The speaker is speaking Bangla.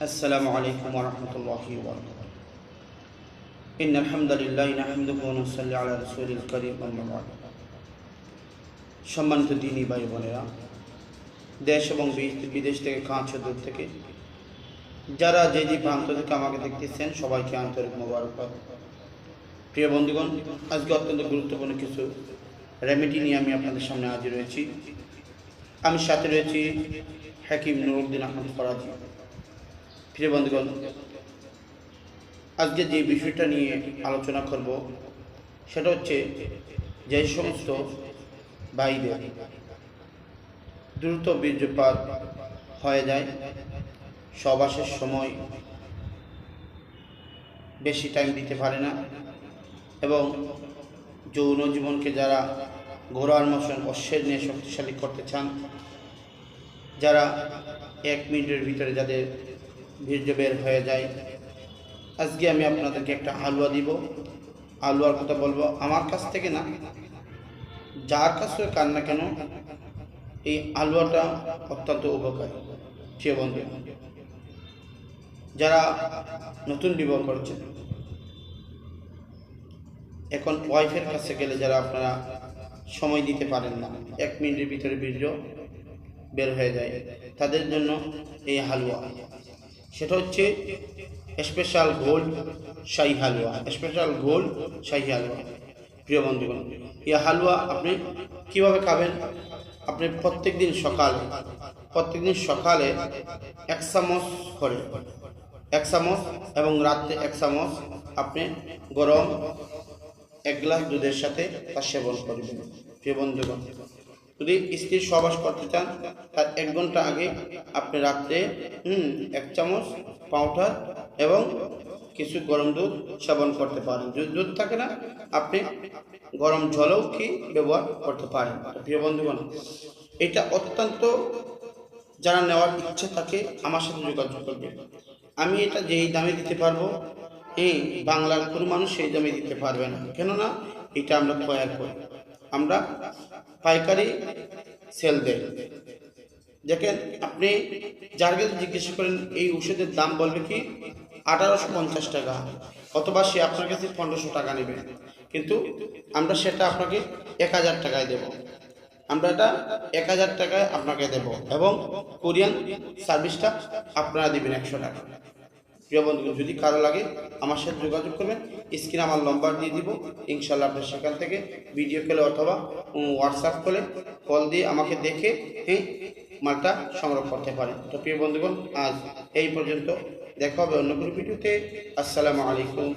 السلام عليكم ورحمة الله وبركاته إن الحمد لله نحمده ونصلي على رسول الكريم أما بعد সম্মানিত দিনী ভাই বোনেরা দেশ এবং বি- বিদেশ থেকে কাছে দূর থেকে যারা যে যে প্রান্ত থেকে আমাকে দেখতেছেন সবাইকে আন্তরিক মোবারকবাদ প্রিয় বন্ধুগণ আজকে অত্যন্ত গুরুত্বপূর্ণ কিছু রেমেডি নিয়ে আমি আপনাদের সামনে হাজির রয়েছি আমি সাথে রয়েছি হাকিম নুরুদ্দিন আহমদ ফরাজি প্রিয় বন্ধুগণ, আজকে যে বিষয়টা নিয়ে আলোচনা করব, সেটা হচ্ছে যে সমস্ত ভাইদের দ্রুত বীর্যপাত হয়ে যায় সবাসের সময় বেশি টাইম দিতে পারে না এবং যৌন জীবনকে যারা ঘোড়ার মশন অশ্বের নিয়ে শক্তিশালী করতে চান, যারা এক মিনিটের ভিতরে যাদের বীর্য বের হয়ে যায়। আজকে আমি আপনাদেরকে একটা হালুয়া দিব। হালুয়ার কথা বলব, আমার কাছ থেকে না, যার কাছ থেকে কান না কেন, এই আলুয়াটা অত্যন্ত উপকারী, প্রিয় বন্ধু। যারা নতুন বিবাহ করছেন, এখন ওয়াইফের কাছে গেলে যারা আপনারা সময় দিতে পারেন না, এক মিনিটের ভিতরে বীর্য বের হয়ে যায়, তাদের জন্য এই হালুয়া। সেটা হচ্ছে স্পেশাল গোল্ড শাহী হালুয়া স্পেশাল গোল্ড শাহী হালুয়া। প্রিয় বন্ধুগণ, এই হালুয়া আপনি কীভাবে খাবেন? আপনি প্রত্যেক দিন সকালে প্রত্যেক দিন সকালে এক চামচ করে, এক চামচ এবং রাত্রে এক চামচ আপনি গরম এক গ্লাস দুধের সাথে তা সেবন করবেন। প্রিয় বন্ধুগণ যদি স্ত্রীর সহবাস করতে চান, তার এক ঘণ্টা আগে আপনি রাত্রে এক চামচ পাউডার এবং কিছু গরম দুধ সেবন করতে পারেন। যদি দুধ থাকে না, আপনি গরম জলও কি ব্যবহার করতে পারেন। প্রিয় বন্ধুগণ, এটা অত্যন্ত যারা নেওয়ার ইচ্ছে থাকে, আমার সাথে যোগাযোগ করবে। আমি এটা যেই দামে দিতে পারব, এই বাংলার কোনো মানুষ সেই দামে দিতে পারবে না। কেননা, এটা আমরা তৈরি করি। আমরা পাইকারি সেল দেই। দেখেন, আপনি যার কাছে জিজ্ঞেস করেন, এই ওষুধের দাম বলবে কি, আঠারোশো পঞ্চাশ টাকা, অথবা সে আপনার কাছে পনেরোশো টাকা নেবে। কিন্তু আমরা সেটা আপনাকে এক হাজার টাকায় দেবো। আমরা এটা এক হাজার টাকায় আপনাকে দেব এবং কোরিয়ান সার্ভিসটা আপনারা দেবেন একশো টাকা। প্রিয় বন্ধু যদি কারও লাগে আমার সাথে যোগাযোগ করবেন, স্ক্রিনে আমার নম্বর দিয়ে দিব। ইনশাল্লাহ আপনার সেখান থেকে ভিডিও কলে অথবা হোয়াটসঅ্যাপ কলে কল দিয়ে আমাকে দেখে হ্যাঁ মালটা সংগ্রহ করতে পারেন। তো প্রিয় বন্ধুগণ, আজ এই পর্যন্ত। দেখা হবে অন্য কোনো ভিডিওতে আসসালামু আলাইকুম।